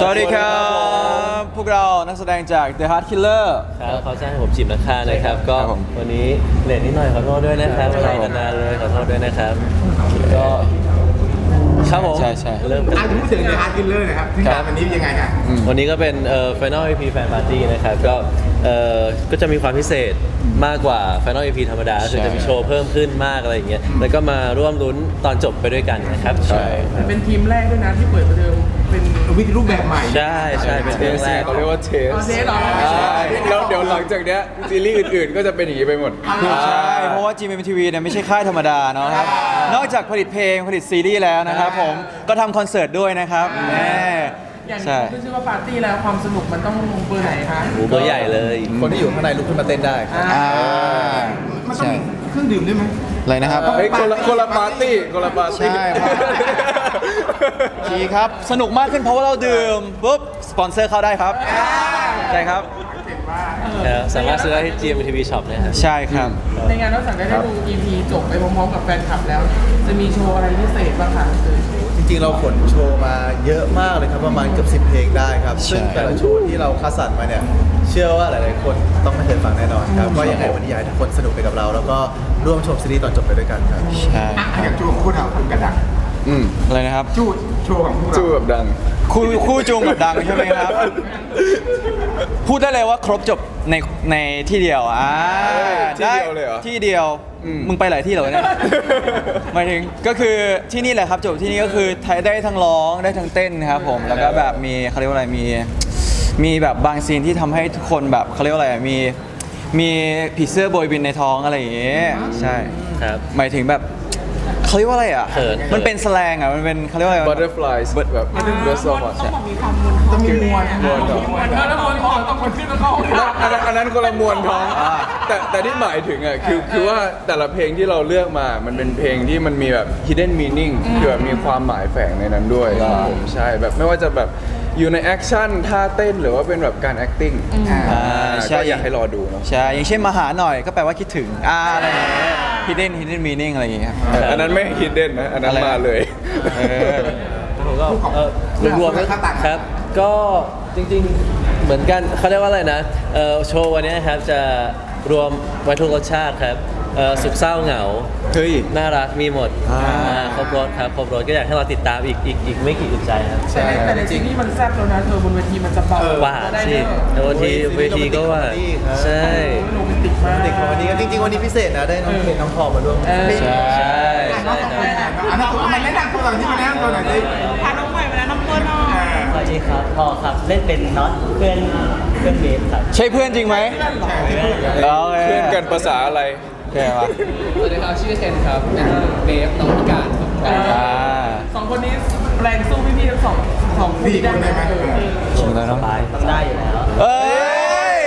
สวัสดีครับ พวกเรานักแสดงจาก The Heart Killer ครับเขาจ้างให้ผมจีบนักฆ่านะครับ ก็ครับผม วันนี้เลทนิดหน่อยขอโทษด้วยนะครับเวลานานๆเลยขอโทษด้วยนะครับก็ครับผมใช่ใช่ เริ่มกันอะพูดถึงในฮาร์ดกิลเลอร์นะครับที่งานวันนี้เป็นยังไงฮะ วันนี้ก็เป็นเอ่อ Final EP Fan Party นะครับ ก็ เอ่อก็จะมีความพิเศษมากกว่า Final EP ธรรมดาคือจะมีโชว์เพิ่มขึ้นมากอะไรอย่างเงี้ยแล้วก็มาร่วมลุ้นตอนจบไปด้วยกันนะครับใช่เป็นทีมแรกด้วยนะที่เปิดประเดิมเป็นวิธีรูปแบบใหม่ ใช่ใช่เป็นเรื่องแรก เขาเรียกว่าเทสเอาเทสเหรอ ใช่แล้วเดี๋ยวหลังจากเนี้ยซีรีส์อื่นๆ ก็จะเป็นอย่างนี้ไปหมด ใช่เพราะว่า GMMTV เนี่ยไม่ใช่ค่ายธรรมดาเนาะครับ นอกจากผลิตเพลงผลิตซีรีส์แล้วนะครับผมก็ทำคอนเสิร์ตด้วยนะครับแน่ อย่างใช่ ที่ชื่อว่าปาร์ตี้แล้วความสนุกมันต้องเบอร์ไหนคะโอ้เบอร์ใหญ่เลยคนที่อยู่ข้างในลุกขึ้นมาเต้นได้อ่ามันต้องใช่เครื่องดื่มด้วยไหม อะไรนะครับ เฮ้ยคนละคนละปาร์ตี้คนละปาร์ตี้ ใช่ครับทีครับ สนุกมากขึ้นเพราะว่าเราดื่มปุ๊บ สปอนเซอร์เข้าได้ครับ ใช่ครับครับสามารถซื้อได้ที่ GMTV Shop นะครับ ใช่ครับ ในงานนอกจากได้ดู EP จบไปพร้อมๆกับแฟนคลับแล้ว จะมีโชว์อะไรพิเศษบ้างคะคือจ ริงๆ เราขนโชว์มาเยอะมากเลยครับประมาณเกือบ10 เพลงได้ครับ ใช่ ซึ่งแต่ละโชว์ที่เราคัดสรรมาเนี่ย เชื่อว่าหลายๆ คนต้องไม่เคยฟังแน่นอนครับก็ยังไงวันนี้อยากให้ทุกคนสนุกไปกับเรา แล้วก็ร่วมชมซีรีส์ตอนจบไปด้วยกันครับ ใช่อะอย่างจูของพวกเราคุณกระดังอืมอะไรนะครับ จูโชว์ของพวกเราจูแบบดัง คู่คู่จูงกับดังใช่ไหมครับ พูดได้เลยว่าครบจบในในที่เดียวอ่าที่เดียวเลยเหรอที่เดียวอืม มึงไปหลายที่เหรอวะเนี่ย หมายถึงก็คือที่นี่แหละครับจบที่นี่ก็คือไทยได้ทั้งร้องได้ทั้งเต้นครับผมแล้วก็แบบมีเขาเรียกว่าอะไรมีมีแบบบางซีนที่ทำให้ทุกคนแบบเขาเรียกว่าอะไรมีมีผีเสื้อโบยบินในท้องอะไรอย่างเงี้ยใช่ ครับ หมายถึงแบบ เขาเรียกว่าอะไรอะ เขิน มันเป็นแสแลงอะ มันเป็นเขาเรียกว่าอะไร butterflies แบบ best of us ต้องมีความมวลต้องมีมวลมวลเหรอมวลแล้วมวลของต้องคนขึ้นแล้วเข้าห้องน้ำอันนั้นอันนั้นคนละมวลท้องแต่แต่ที่หมายถึงอะคือคือว่าแต่ละเพลงที่เราเลือกมา มันเป็นเพลงที่มันมีแบบ hidden meaning คือแบบมีความหมายแฝงในนั้นด้วยครับผมใช่แบบไม่ว่าจะแบบ อยู่ในแอคชั่นท่าเต้นหรือว่าเป็นแบบการ acting อ่าอ่าใช่ ก็อยากให้รอดูเนาะใช่อย่างเช่นมาหาหน่อยก็แปลว่าคิดถึงอ่าอะไรอย่างเงี้ย hidden hidden meaning อะไรอย่างเงี้ยครับอันนั้นไม่ hidden นะ อันนั้นอะไรนะ มาเลย เออ ผมก็เออรวมๆค่าตังค์ครับ ก็จริงๆเหมือนกันเขาเรียกว่าอะไรนะเอ่อโชว์วันนี้นะครับจะรวมไว้ทุกรสชาติครับ เอ่อสุขเศร้าเหงา เฮ้ย น่ารักมีหมดอ่าครบรถครับครบรถก็อยากให้เราติดตามอีกอีกอีกไม่กี่อึดใจครับแต่ในแต่ในซีรีส์มันแซ่บแล้วนะเธอบนเวทีมันจะเบาว่าได้สิเด้อแต่วันทีเวทีก็ว่าใช่ โรแมนติกมาก เด็กของวันนี้ก็จริงๆวันนี้พิเศษนะได้น้องเพลงน้องพอมาร่วมเออ ใช่ใช่อะใช่น้องสองคนอะอันนั้นตัวมันแนะนำตัวหน่อยที่มาแนะนำตัวหน่อยสิพาน้องใหม่มาแล้วน้องเปิ้ลหน่อยสวัสดีครับพอครับเล่นเป็นน็อตเพื่อนเพื่อนเบสครับใช่เพื่อนจริงไหมโอเคเพื่อนกันภาษาอะไร โอเคปะสวัสดีครับชื่อเคนครับ เป็นเบฟน้องพิการครับอ่าสองคนนี้แรงสู้พี่ๆทั้งสองสองคนสี่คนได้ไหมเออจริงแล้วเนาะต้องได้อยู่แล้วเอ้ย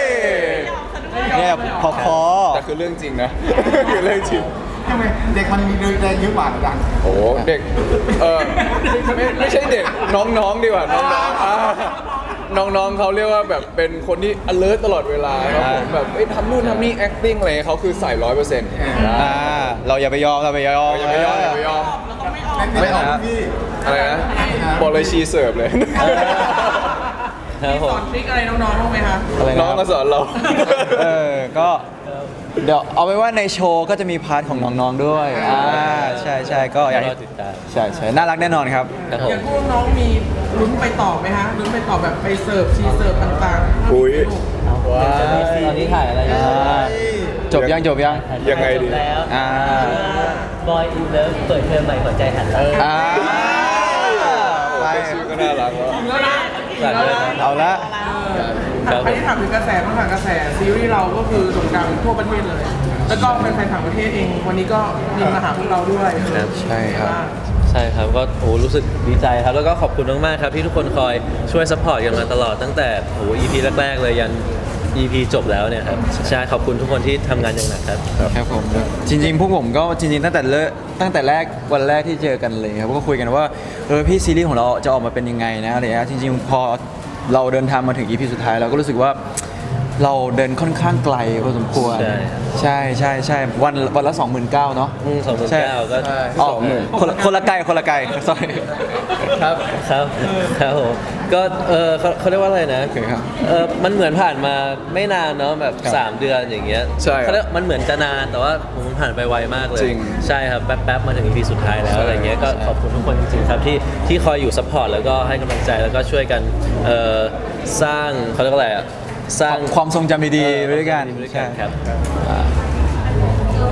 เนี่ยพอคอแต่คือเรื่องจริงนะ คือเรื่องจริง ทำไมเด็กมันมีแรงเยอะกว่าเหรอดังโอ้โหเด็ก เออไม่ไม่ใช่เด็กน้องๆดีกว่าน้องๆอ่า น้องๆเขาเรียกว่าแบบเป็นคนที่ alert ตลอดเวลาครับผมแบบเอ้ยทำนู่นทำนี่ acting อะไรเขาคือใส่ร้อยเปอร์เซ็นต์อ่าเราอย่าไปยอมเราไปยอมอย่าไปยอมอย่าไปยอมไม่ออกพี่อะไรนะบอกเลยชีเสิร์ฟเลย ครับมีผสมอนทริคอะไรน้องๆบ้างไหมคะอะไรนะน้องก็สอนเรา เออก็เดี๋ยวเอาไว้ว่าในโชว์ก็จะมีพาร์ทของน้องๆด้วยอ่าใช่ใช่ก็อยากรให้อติดตามใช่ใช่น่ารักแน่นอนครับ ครับผอมย่างพวกน้องมีลุ้นไปต่อไหมฮะลุ้นไปต่อแบบไปเสิร์ฟชีเสิร์ฟต่างๆอุ๊ย ว้าวตอนนี้ถ่ายอะไรอยู่อ่า จบยังจบยังยังไงดี จบแล้วอ่าบอยอินเลิฟเปิดเทอมใหม่หัวใจหันหลังอ่าไปไปชื่อก็น่ารักแล้วแล้วนะ ฝากด้วยครับเอาละ ครับใครที่ถามถึงกระแสบ้างค่ะกระแสซีรีส์เราก็คือโด่งดังทั่วประเทศเลย แล้วก็แฟนๆต่างประเทศเอง วันนี้ก็มีมาหาพวกเราด้วยครับ ใช่ครับ ใช่ครับก็โอ้รู้สึกดีใจครับ แล้วก็ขอบคุณมากๆครับที่ทุกคนคอยช่วยซัพพอร์ตกันมาตลอดตั้งแต่โอ้ EP แรกๆเลยยัน EP จบแล้วเนี่ยครับใช่ขอบคุณทุกคนที่ทำงานอย่างหนักครับ ครับผมจริงๆพวกผมก็จริงๆตั้งแต่เลิกตั้งแต่แรกวันแรกที่เจอกันเลยครับก็คุยกันว่าเออพี่ซีรีส์ของเราจะออกมาเป็นยังไงนะอะไรเงี้ยจริงๆพอเราเดินทางมาถึง EP สุดท้ายเราก็รู้สึกว่าเราเดินค่อนข้างไกลพอสมควร ใช่ ใช่ใช่ใช่วันวันละ29,000เนาะอืมสองหมื่นใช่เก้าก็ใช่อ๋อคนละคนละไกลคนละไกล sorry ครับครับครับผม ก็เออเขาเขาเรียกว่าอะไรนะ โอเคครับ เออมันเหมือนผ่านมาไม่นานเนาะแบบครับ3เดือนอย่างเงี้ยใช่ครับเขาเรียกมันเหมือนจะนานแต่ว่าผมผ่านไปไวมากเลย จริงใช่ครับแป๊บๆมาถึง EP สุดท้ายแล้วใช่อะไรเงี้ยก็ใช่ ขอบคุณทุกคนจริงๆครับที่ที่คอยอยู่ซัพพอร์ตแล้วก็ให้กำลังใจแล้วก็ช่วยกันเอ่อสร้างเขาเรียกว่าอะไรอะสร้างความทรงจำดีๆไปด้วยกันด้วยกัใช่นครับ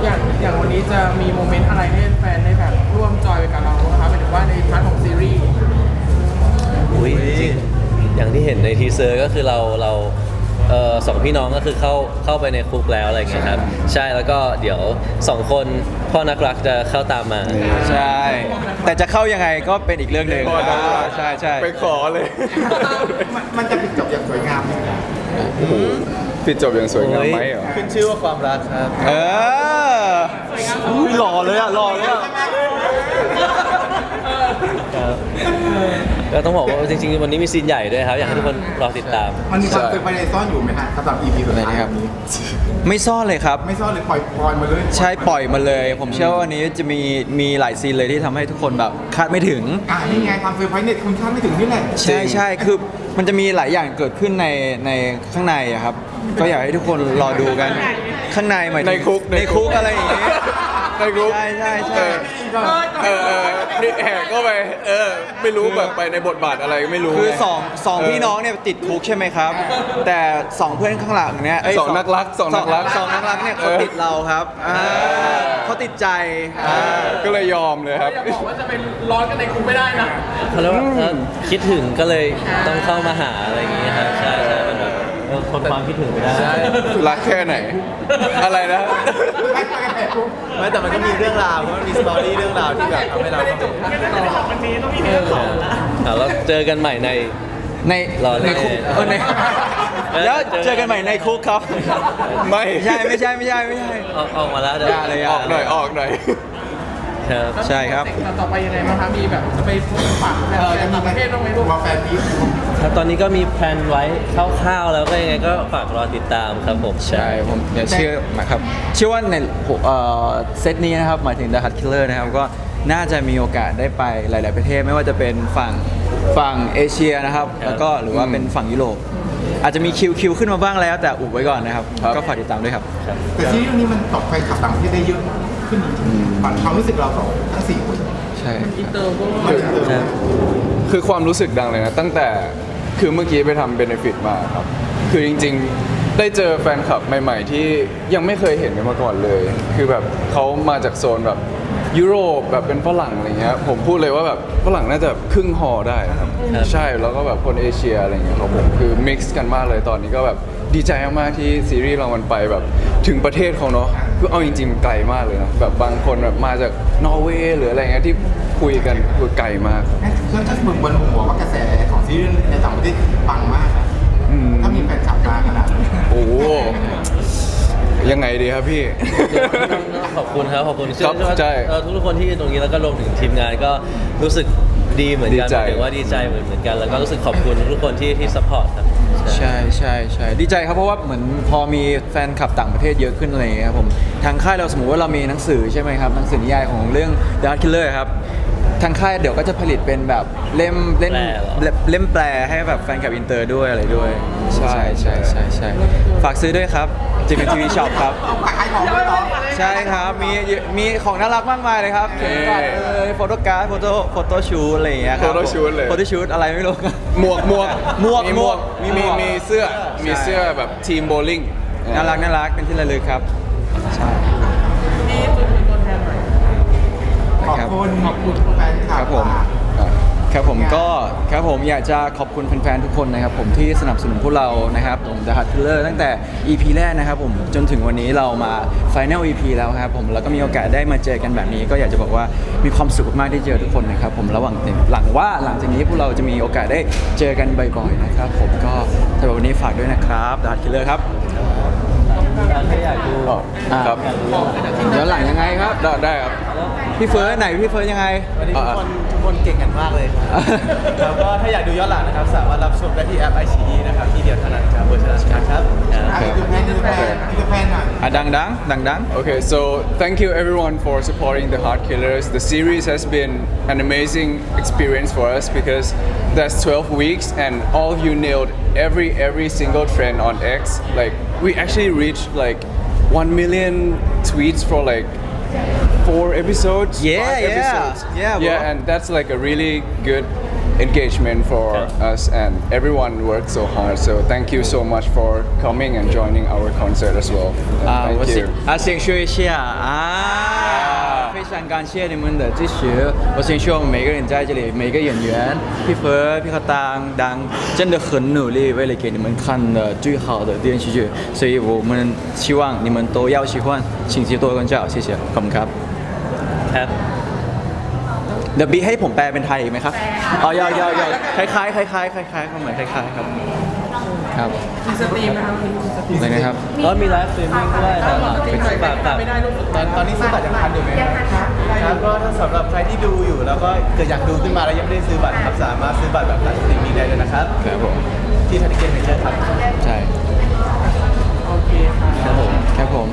อย่างอย่างวันนี้จะมีโมเมนต์อะไรให้แฟนได้แบบร่วมจอยไปกับเราครับหมายถึงว่าในพาร์ทของซีรีส์ อุ้ยจริงๆอย่างที่เห็นในทีเซอร์ก็คือเราเราเออสองพี่น้องก็คือเข้าเข้าไปในคุกแล้วอะไรเงี้ยครับ ใช่แล้วก็เดี๋ยวสองคนพ่อนักรักจะเข้าตามมา ใช่ แต่จะเข้ายังไงก็เป็นอีกเรื่องหนึ่งพอได้ใช่ใช่ไปขอเลย มันมันจะปิดจบอย่างสวยงามไหมปิดจบอย่างสวยงามไหมเหรอ ขึ้นชื่อว่าความรักครับ เอออุ้ยหล่อเลยอะหล่อเลยอะ ก็ต้องบอกว่าจริงๆวันนี้มีซีนใหญ่ด้วยครับ อยากให้ทุกคนรอติดตาม มันมีความเซอร์ไพรส์ซ่อนอยู่ไหมฮะสำหรับ EP สุดท้ายนี้ ไม่ซ่อนเลยครับ ไม่ซ่อนเลยปล่อยปล่อยมาเลย ใช่ปล่อยมาเลย ผมเชื่อว่าวันนี้จะมีมีหลายซีนเลยที่ทำให้ทุกคนแบบคาดไม่ถึง อ่านี่ไงความเซอร์ไพรส์เนี่ยคุณคาดไม่ถึงนี่แหละใช่ใช่คือมันจะมีหลายอย่างเกิดขึ้นในในข้างในอะครับ ก็อยากให้ทุกคนรอดูกันข้างในหมายถึงในคุกในคุกอะไรอย่างเงี้ย ในกรุ๊ปใช่ใช่ใช่เออเออนี่แหกก็ไปเออ ไม่รู้แบบไปในบทบาทอะไรไม่รู้คือสองสองพี่น้องเนี่ยติดคุกใช่ไหมครับ แต่สองเพื่อนข้างหลังเนี่ยเยสองนักรักสองนักรักสองนักรักเนี่ยเขาเออติดเราครับอ่าเขาติดใจอ่าก็เลยยอมเลยครับอย่าบอกว่าจะเป็นร้อนกันในคุกไม่ได้นะ เขาเรียกว่าเออคิดถึงก็เลยต้องเข้ามาหาอะไรอย่างเงี้ยครับใช่ ทนความคิดถึงไม่ได้รักแค่ไหน อะไรนะ ไม่แต่มันก็มีเรื่องราวเพราะมันมีสตอรี่เรื่องราวที่แบบทำให้เราเข้าไป อะแล้วเจอกันใหม่ใน ในรอเลยในคุกเออในแล้วเจอกันใหม่ในคุกครับ ไม่ไม่ใช่ไม่ใช่ไม่ใช่ไม่ใช่ ออกออกมาแล้วอย่าเลยอย่าออกหน่อยออกหน่อย ครับ ใช่ครับ ต่อไปยังไงบ้างครับมีแบบจะไปพบปะแบบต่างประเทศบ้างไหมลูกมาแฟนพีคครับตอนนี้ก็มีแพลนไว้คร่าวๆแล้วก็ยังไงก็ฝากรอติดตามครับผมใช่ผมเดี๋ยวเชื่อนะครับเชื่อว่าในเอ่อเซตนี้นะครับหมายถึง The Hut Killer นะครับก็น่าจะมีโอกาสได้ไปหลาย ๆ ประเทศไม่ว่าจะเป็นฝั่งฝั่งเอเชียนะครับ แล้วก็หรือว่าเป็นฝั่งยุโรป อาจจะมีคิวคิวขึ้นมาบ้างแล้วแต่อุบไว้ก่อนนะครับครับก็ฝากติดตามด้วยครับ แต่ซีรีส์เรื่องนี้มันตกไปขับต่างประเทศได้เยอะขึ้นจริงๆความความรู้สึกเราสองทั้งสี่คนใช่อินเตอร์ก็มันเออคือความรู้สึกดังเลยนะ ตั้งแต่คือเมื่อกี้ไปทำเบนฟิตมาครับ คือจริงๆ ได้เจอแฟนคลับใหม่ ๆ ที่ยังไม่เคยเห็นกันมาก่อนเลย คือแบบเขามาจากโซนแบบยุโรปแบบเป็นฝรั่งอะไรเงี้ยผมพูดเลยว่าแบบฝรั่งน่าจะครึ่งฮอได้ครับ ครับ ใช่แล้วก็แบบคนเอเชียอะไรเงี้ยครับผมคือมิกซ์กันมากเลยตอนนี้ก็แบบ ดีใจมากๆที่ซีรีส์เรามันไปแบบถึงประเทศเขาเนาะคือเอาจริงๆไกลมากเลยนะแบบบางคนแบบมาจากนอร์เวย์หรืออะไรเงี้ยที่คุยกันคือไกลมากงั้นเพื่อนจะบึงบนหัวว่ากระแสของซีรีส์ในต่างประเทศปังมากนะอืม ถ้ามีแฟนคลับมาขนาดนี้โอ้โหยังไงดีครับพี่ ขอบคุณครับขอบคุณครับเชื่อว่าใช่ เอ่อทุกๆคนที่อยู่ตรงนี้แล้วก็รวมถึงทีมงานก็รู้สึก ดีเหมือนกันดีใจหมายถึงว่าดีใจเหมือนเหมือนกัน แล้วก็รู้สึกขอบคุณทุกคนที่ที่ซัพพอร์ตครับใช่ใช่ใช่ดีใจครับเพราะว่าเหมือนพอมีแฟนคลับต่างประเทศเยอะขึ้นอะไรอย่างเงี้ยครับผมทางค่ายเราสมมติว่าเรามีหนังสือใช่ไหมครับหนังสือนิยายของเรื่อง The Art Killer ครับ ทางค่ายเดี๋ยวก็จะผลิตเป็นแบบเล่มเล่มแปลเหรอเล่มเล่มแปลให้แบบแฟนคลับอินเตอร์ด้วยอะไรด้วย ใช่ใช่ใช่ใช่ฝากซื้อด้วยครับจิมเป็นทีวีช็อปครับเอาขายของด้วยเหรอใช่ครับ มีมีของน่ารักมากมายเลยครับเข็มกลัดเอ่ยโฟโต้การ์ดโฟโต้โฟโต้ชูตอะไรอย่างเงี้ยครับ Photo shoot เลย โฟโต้ชูตอะไรไม่รู้ หมวกหมวกหมวกมีหมวกหมมีวกมีมีเสื้อมีเสื้อแบบทีมโบลิ่งน่ารักน่ารักเป็นที่ระลึกครับ ใช่ มี ขอบคุณขอบคุณแฟนคลัครับบผมครับผมก็ครับผมอยากจะขอบคุณแฟนๆทุกคนนะครับผมที่สนับสนุนพวกเรานะครับผม The Hut Killer ตั้งแต่ EP แรกนะครับผมจนถึงวันนี้เรามา Final EP แล้วครับผมแล้วก็มีโอกาสได้มาเจอกันแบบนี้ ก็อยากจะบอกว่ามีความสุขมากๆที่เจอทุกคนนะครับผมระหว่างหลังว่าหลังจากนี้พวกเราจะมีโอกาสได้เจอกันบ่อยๆนะครับผมก็สำหรับวันนี้ฝากด้วยนะครับ The Hut Killer ครับถ้าอยากดูอ๋อครับย้อนหลังยังไงครับ ได้ได้ครับ พี่เฟิร์สไหนพี่เฟิร์สยังไง วันนี้ทุกคนทุกคนเก่งกันมากเลยครับแล้วก็ถ้าอยากดูย้อนหลังนะครับ สามารถรับชมได้ที่แอปไอชีนะครับ ที่เดียวเท่านั้นครับเวอร์ชันชัดครับ อ่ะอินเตอร์แฟนอินเตอร์แฟนอินเตอร์แฟนหน่อย อ่ะดังดังดังดัง Okay, so thank you everyone for supporting the Heart Killers. The series has been an amazing experience for us because that's 12 weeks and all of you nailed every every single trend on X. Like we actually reached like 1 million tweets for like four episodes. Yeah, five yeah. episodes. Yeah, bro. yeah, and that's like a really good engagement for us and everyone worked so hard so thank you so much for coming and joining our concert as well 啊，我 thank 先 you 啊，先说一下啊， 非常感谢你们的支持。我先说我们每个人在这里，每个演员，พี่เฟิร์สพี่ข้าวตังดัง真的很努力，为了给你们看的最好的电视剧，所以我们希望你们都要喜欢，请多多关照，谢谢，ขอบคุณครับ ครับ เดี๋ยวบีให้ผมแปลเป็นไทยอีกไหมครับอ๋อยอยอยอคล้ายคล้ายคล้ายคล้ายคล้ายคล้ายๆเหมือนคล้ายๆครับ ครับมีสตรีมนะครับอะไรนะครับ ก็มีไลฟ์สตรีมด้วยครับากไม่ได้ลูกตอนตอนนี้ซื้อบัตรยังทันอยู่ไหมครับคก็ถ้าสำหรับใครที่ดูอยู่แล้วก็เกิดอยากดูขึ้นมาแล้วยังไม่ได้ซื้อบัตรครับสามารถซื้อบัตรแบบไลฟ์สตรีมได้เลยนะครับครับผมที่ทันเกนเนเจอร์ครับใช่โอเคครับผมครับผม